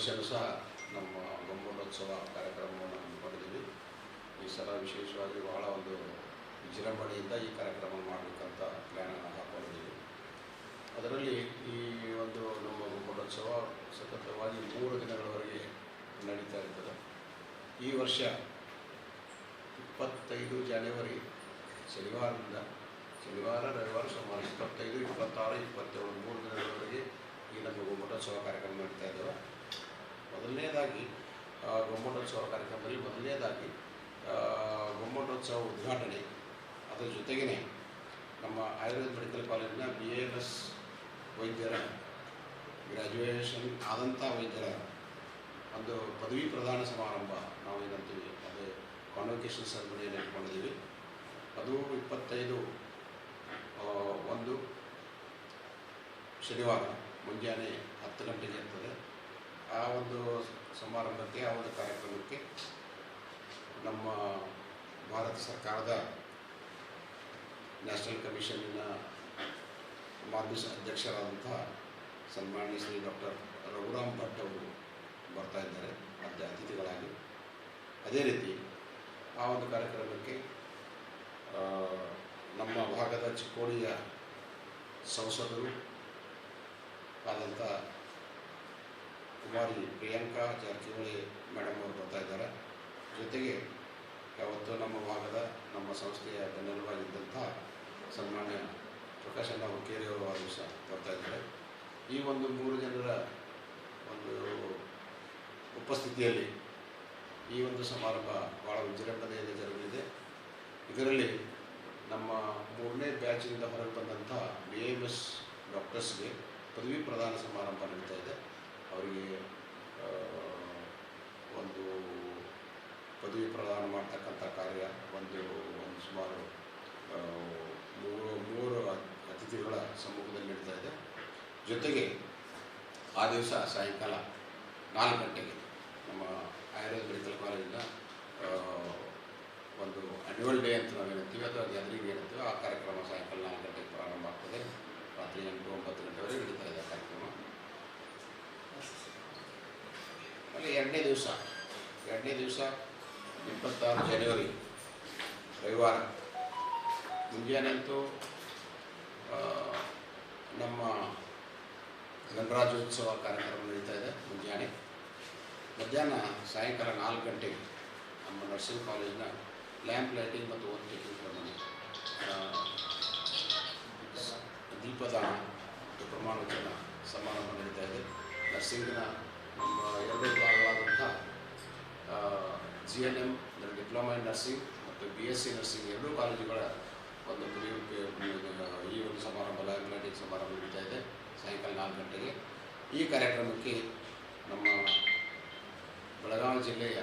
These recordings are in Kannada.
ವರ್ಷವೂ ಸಹ ನಮ್ಮ ಗೊಮ್ಮಟೋತ್ಸವ ಕಾರ್ಯಕ್ರಮವನ್ನು ಹಮ್ಮಿಕೊಂಡಿದ್ದೀವಿ ಈ ಸಲ ವಿಶೇಷವಾಗಿ ಬಹಳ ಒಂದು ವಿಜೃಂಭಣೆಯಿಂದ ಈ ಕಾರ್ಯಕ್ರಮ ಮಾಡಬೇಕಂತ ಪ್ಲ್ಯಾನನ್ನು ಹಾಕೊಂಡಿದ್ದೀವಿ ಅದರಲ್ಲಿ ಈ ಒಂದು ನಮ್ಮ ಗೊಮ್ಮಟೋತ್ಸವ ಸತತವಾಗಿ ಮೂರು ದಿನಗಳವರೆಗೆ ನಡೀತಾ ಇರ್ತದೆ. ಈ ವರ್ಷ ಇಪ್ಪತ್ತೈದು ಜನವರಿ, ಶನಿವಾರದಿಂದ ಶನಿವಾರ, ರವಿವಾರ ಸುಮಾರು ಇಪ್ಪತ್ತೈದು, ಇಪ್ಪತ್ತಾರು, ಇಪ್ಪತ್ತೇಳು, ಮೂರು ದಿನಗಳವರೆಗೆ ಈ ನಮ್ಮ ಗೊಮ್ಮಟೋತ್ಸವ ಕಾರ್ಯಕ್ರಮ ನಡೀತಾ ಇದ್ದಾವೆ ಮೊದಲನೇದಾಗಿ ಗೊಮ್ಮಟೋತ್ಸವ ಕಾರ್ಯಕ್ರಮದಲ್ಲಿ ಮೊದಲನೇದಾಗಿ ಗೊಮ್ಮಟೋತ್ಸವ ಉದ್ಘಾಟನೆ. ಅದರ ಜೊತೆಗೇ ನಮ್ಮ ಆಯುರ್ವೇದ ಮೆಡಿಕಲ್ ಕಾಲೇಜಿನ ಬಿ ಎಂ ಎಸ್ ವೈದ್ಯರ ಗ್ರ್ಯಾಜುಯೇಷನ್ ಆದಂಥ ವೈದ್ಯರ ಒಂದು ಪದವಿ ಪ್ರದಾನ ಸಮಾರಂಭ ನಾವು ಏನಂತೀವಿ, ಅದೇ ಕಾನ್ವೊಕೇಶನ್ ಸೆರೆಮನಿಯನ್ನು ಇಟ್ಕೊಂಡಿದ್ದೀವಿ ಅದು ಇಪ್ಪತ್ತೈದು ಒಂದು ಶನಿವಾರ, ಮುಂಜಾನೆ ಹತ್ತು ಗಂಟೆಗೆ ಇರ್ತದೆ. ಆ ಒಂದು ಸಮಾರಂಭಕ್ಕೆ, ಆ ಒಂದು ಕಾರ್ಯಕ್ರಮಕ್ಕೆ ನಮ್ಮ ಭಾರತ ಸರ್ಕಾರದ ನ್ಯಾಷನಲ್ ಕಮಿಷನ್ನಿನ ಮಾಜಿ ಅಧ್ಯಕ್ಷರಾದಂಥ ಸನ್ಮಾನ್ಯ ಶ್ರೀ ಡಾಕ್ಟರ್ ರಘುರಾಮ್ ಭಟ್ ಅವರು ಬರ್ತಾ ಇದ್ದಾರೆ ಅದೇ ಅತಿಥಿಗಳಾಗಿ. ಅದೇ ರೀತಿ ಆ ಒಂದು ಕಾರ್ಯಕ್ರಮಕ್ಕೆ ನಮ್ಮ ಭಾಗದ ಚಿಕ್ಕೋಡಿಯ ಸಂಸದರು ಆದಂಥ ಕುಮಾರಿ ಪ್ರಿಯಾಂಕಾ ಜಾರಕಿಹೊಳಿ ಮೇಡಮ್ ಅವರು ಬರ್ತಾ ಇದ್ದಾರೆ. ಜೊತೆಗೆ ಯಾವತ್ತೂ ನಮ್ಮ ಭಾಗದ ನಮ್ಮ ಸಂಸ್ಥೆಯ ಬೆನ್ನೆಲುಬಾಗಿದ್ದಂಥ ಸನ್ಮಾನ್ಯ ಪ್ರಕಾಶಣ್ಣ ಹುಕ್ಕೇರಿ ಅವರು ಆ ದಿವಸ ಬರ್ತಾ ಇದ್ದಾರೆ. ಈ ಒಂದು ಮೂರು ಜನರ ಒಂದು ಉಪಸ್ಥಿತಿಯಲ್ಲಿ ಈ ಒಂದು ಸಮಾರಂಭ ಭಾಳ ವಿಜೃಂಭಣೆಯಲ್ಲಿ ಜರುಗಲಿದೆ. ಇದರಲ್ಲಿ ನಮ್ಮ ಮೂರನೇ ಬ್ಯಾಚಿನಿಂದ ಹೊರಗೆ ಬಂದಂಥ ಬಿ ಎಂ ಎಸ್ ಡಾಕ್ಟರ್ಸ್ಗೆ ಪದವಿ ಪ್ರದಾನ ಸಮಾರಂಭ ನಡೀತಾ ಇದೆ. ಅವರಿಗೆ ಒಂದು ಪದವಿ ಪ್ರದಾನ ಮಾಡ್ತಕ್ಕಂಥ ಕಾರ್ಯ ಒಂದು ಒಂದು ಸುಮಾರು ಮೂರು ಮೂರು ಅತಿಥಿಗಳ ಸಮ್ಮುಖದಲ್ಲಿ ನಡೀತಾ ಇದೆ. ಜೊತೆಗೆ ಆ ದಿವಸ ಸಾಯಂಕಾಲ ನಾಲ್ಕು ಗಂಟೆಗೆ ನಮ್ಮ ಆಯುರ್ವೇದ ಮೆಡಿಕಲ್ ಕಾಲೇಜಿನ ಒಂದು ಆ್ಯನ್ಯುವಲ್ ಡೇ ಅಂತ ನಾವು ಏನಂತೀವಿ ಅಥವಾ ಗ್ಯಾದರಿಂಗ್ ಏನಂತೀವಿ ಆ ಕಾರ್ಯಕ್ರಮ ಸಾಯಂಕಾಲ ನಾಲ್ಕು ಗಂಟೆಗೆ ಪ್ರಾರಂಭ ಆಗ್ತದೆ. ರಾತ್ರಿ ಎಂಟು ಒಂಬತ್ತು ಗಂಟೆವರೆಗೆ ನಡೀತಾ ಇದೆ ಕಾರ್ಯಕ್ರಮ. ಅಲ್ಲಿ ಎರಡನೇ ದಿವಸ ಎರಡನೇ ದಿವಸ ಇಪ್ಪತ್ತಾರು ಜನವರಿ, ರವಿವಾರ. ಮುಂಜಾನೆ ಅಂತೂ ನಮ್ಮ ಗಣರಾಜ್ಯೋತ್ಸವ ಕಾರ್ಯಕ್ರಮ ನಡೀತಾ ಇದೆ ಮುಂಜಾನೆ. ಮಧ್ಯಾಹ್ನ ಸಾಯಂಕಾಲ ನಾಲ್ಕು ಗಂಟೆಗೆ ನಮ್ಮ ನರ್ಸಿಂಗ್ ಕಾಲೇಜಿನ ಲ್ಯಾಂಪ್ ಲೈಟಿಂಗ್ ಮತ್ತು oath taking G N M ಅಂದರೆ ಡಿಪ್ಲೊಮಾ ಇನ್ ನರ್ಸಿಂಗ್ ಮತ್ತು ಬಿ ಎಸ್ ಸಿ ನರ್ಸಿಂಗ್ ಎರಡೂ ಕಾಲೇಜುಗಳ ಒಂದು ಈ ಒಂದು ಸಮಾರಂಭ ಲೈಟಿಂಗ್ ಸಮಾರಂಭ ನಡೀತಾ ಇದೆ ಸಾಯಂಕಾಲ ನಾಲ್ಕು ಗಂಟೆಗೆ. ಈ ಕಾರ್ಯಕ್ರಮಕ್ಕೆ ನಮ್ಮ ಬೆಳಗಾವಿ ಜಿಲ್ಲೆಯ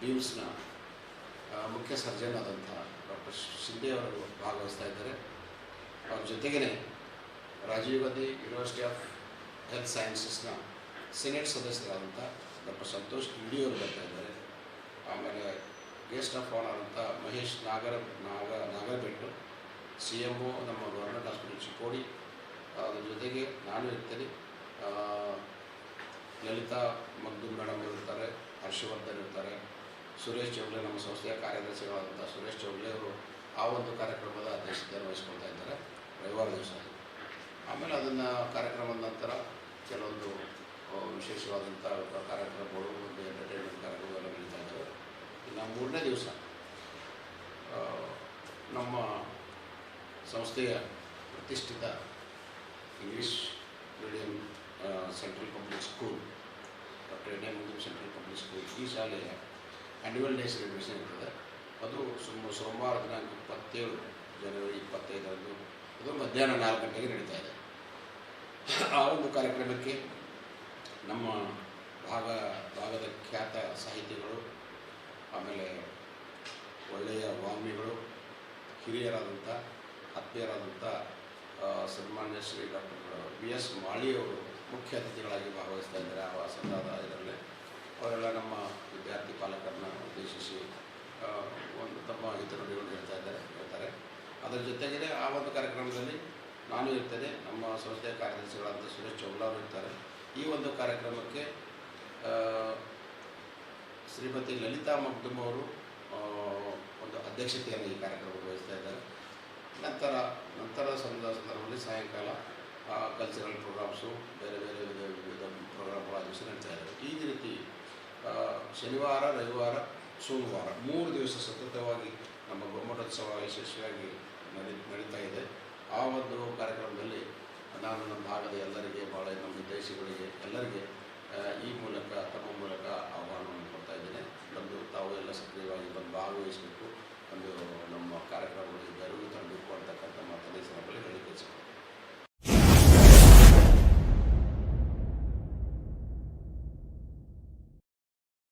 ಬೀಮ್ಸ್ನ ಮುಖ್ಯ ಸರ್ಜನ್ ಆದಂಥ ಡಾಕ್ಟರ್ ಶಿಂದೆ ಅವರು ಭಾಗವಹಿಸ್ತಾ ಇದ್ದಾರೆ. ಅವ್ರ ಜೊತೆಗೇ Rajiv Gandhi university of health ಸೈನ್ಸಸ್ನ senate ಸದಸ್ಯರಾದಂಥ ಡಾಕ್ಟರ್ ಸಂತೋಷ್ ಕಿಡಿ ಅವರು ಬರ್ತಾ ಇದ್ದಾರೆ. ಆಮೇಲೆ ಗೆಸ್ಟ್ ಆಫ್ ಆನರ್ ಅಂತ ಮಹೇಶ್ ನಾಗರ, ನಾಗ ನಾಗರಬೆಟ್ಟು ಸಿ ಎಂ ಒ ನಮ್ಮ ಗೌರ್ಮೆಂಟ್ ಹಾಸ್ಪಿಟಲ್ ಚಿಕ್ಕೋಡಿ. ಅದ್ರ ಜೊತೆಗೆ ನಾನು ಇರ್ತೇನೆ. ಲಲಿತಾ ಮಗ್ದು ಮೇಡಮ್ ಇರ್ತಾರೆ, ಹರ್ಷವರ್ಧನ್ ಇರ್ತಾರೆ, ಸುರೇಶ್ ಚೌಗ್ಲೆ ನಮ್ಮ ಸಂಸ್ಥೆಯ ಕಾರ್ಯದರ್ಶಿಗಳಾದಂಥ ಸುರೇಶ್ ಚೌಗ್ಲೆ ಅವರು ಆ ಒಂದು ಕಾರ್ಯಕ್ರಮದ ಅಧ್ಯಕ್ಷತೆಯನ್ನು ವಹಿಸ್ಕೊಳ್ತಾ ಇದ್ದಾರೆ. ರವಿವಾರ ದಿವಸ. ಆಮೇಲೆ ಅದನ್ನು ಕಾರ್ಯಕ್ರಮದ ನಂತರ ಕೆಲವೊಂದು ವಿಶೇಷವಾದಂಥ ಕಾರ್ಯಕ್ರಮಗಳು, ಒಂದು ಎಂಟರ್ಟೈನ್ಮೆಂಟ್ ಇದ್ದಾವೆ ಮೂರನೇ ದಿವಸ ನಮ್ಮ ಸಂಸ್ಥೆಯ ಪ್ರತಿಷ್ಠಿತ English medium central public school, doctor central public school ಈ ಶಾಲೆಯ ಆ್ಯನ್ಯುವಲ್ ಡೇ ಸೆಲೆಬ್ರೇಷನ್ ಇರ್ತದೆ. ಅದು ಸುಮ್ಮ ಸೋಮವಾರ ದಿನಾಂಕ ಇಪ್ಪತ್ತೇಳು, ಜನವರಿ ಇಪ್ಪತ್ತೈದರಂದು, ಅದು ಮಧ್ಯಾಹ್ನ ನಾಲ್ಕು ಗಂಟೆಗೆ ನಡೀತಾ ಇದೆ. ಆ ಒಂದು ಕಾರ್ಯಕ್ರಮಕ್ಕೆ ನಮ್ಮ ಭಾಗ, ಭಾಗದ ಖ್ಯಾತ ಸಾಹಿತಿಗಳು ಆಮೇಲೆ ಒಳ್ಳೆಯ ವಾಮಿಗಳು ಹಿರಿಯರಾದಂಥ, ಆತ್ಮೀಯರಾದಂಥ ಸನ್ಮಾನ್ಯ ಶ್ರೀ ಡಾಕ್ಟರ್ ಬಿ ಎಸ್ ಮಾಳಿಯವರು ಮುಖ್ಯ ಅತಿಥಿಗಳಾಗಿ ಭಾಗವಹಿಸ್ತಾ ಇದ್ದಾರೆ ಆ ಸಂದಾದ ಇದರಲ್ಲಿ ಅವರೆಲ್ಲ ನಮ್ಮ ವಿದ್ಯಾರ್ಥಿ ಪಾಲಕರನ್ನ ಉದ್ದೇಶಿಸಿ ಒಂದು ತಮ್ಮ ಹಿತನುಡಿಗಳನ್ನು ಹೇಳ್ತಾ ಇದ್ದಾರೆ, ಹೇಳ್ತಾರೆ. ಅದರ ಜೊತೆಗೆ ಆ ಒಂದು ಕಾರ್ಯಕ್ರಮದಲ್ಲಿ ನಾನು ಇರ್ತೇನೆ, ನಮ್ಮ ಸಂಸ್ಥೆಯ ಕಾರ್ಯದರ್ಶಿಗಳಾದಂಥ ಸುರೇಶ್ ಚೌಲಾರು ಇರ್ತಾರೆ. ಈ ಒಂದು ಕಾರ್ಯಕ್ರಮಕ್ಕೆ ಶ್ರೀಮತಿ ಲಲಿತಾ ಮಗ್ದುಮ್ ಅವರು ಒಂದು ಅಧ್ಯಕ್ಷತೆಯನ್ನು ಈ ಕಾರ್ಯಕ್ರಮಕ್ಕೆ ವಹಿಸ್ತಾ ಇದ್ದಾರೆ. ನಂತರ ನಂತರ ಸಂದ ಸಂದರ್ಭದಲ್ಲಿ ಸಾಯಂಕಾಲ ಕಲ್ಚರಲ್ ಪ್ರೋಗ್ರಾಮ್ಸು ಬೇರೆ ಬೇರೆ ವಿಧ ವಿವಿಧ ಪ್ರೋಗ್ರಾಮ್ಗಳು ಆಯೋಜಿಸಿ ನಡೀತಾ ಇದ್ದಾರೆ. ಈ ರೀತಿ ಶನಿವಾರ, ರವಿವಾರ, ಸೋಮವಾರ ಮೂರು ದಿವಸ ಸತತವಾಗಿ ನಮ್ಮ ಗೊಮ್ಮಟೋತ್ಸವ ಯಶಸ್ವಿಯಾಗಿ ನಡಿ, ನಡೀತಾ ಇದೆ. ಆ ಒಂದು ಕಾರ್ಯಕ್ರಮದಲ್ಲಿ ನಾನು ನಮ್ಮ ಭಾಗದ ಎಲ್ಲರಿಗೆ ಭಾಳ ನಮ್ಮ ವಿದೇಶಿಗಳಿಗೆ ಎಲ್ಲರಿಗೆ ಈ ಮೂಲಕ ತಮ್ಮ ಸಕ್ರಿಯವಾಗಿ ಬಂದು ಭಾಗವಹಿಸಬೇಕು. ಒಂದು ನಮ್ಮ ಕಾರ್ಯಕ್ರಮಗಳಿಗೆ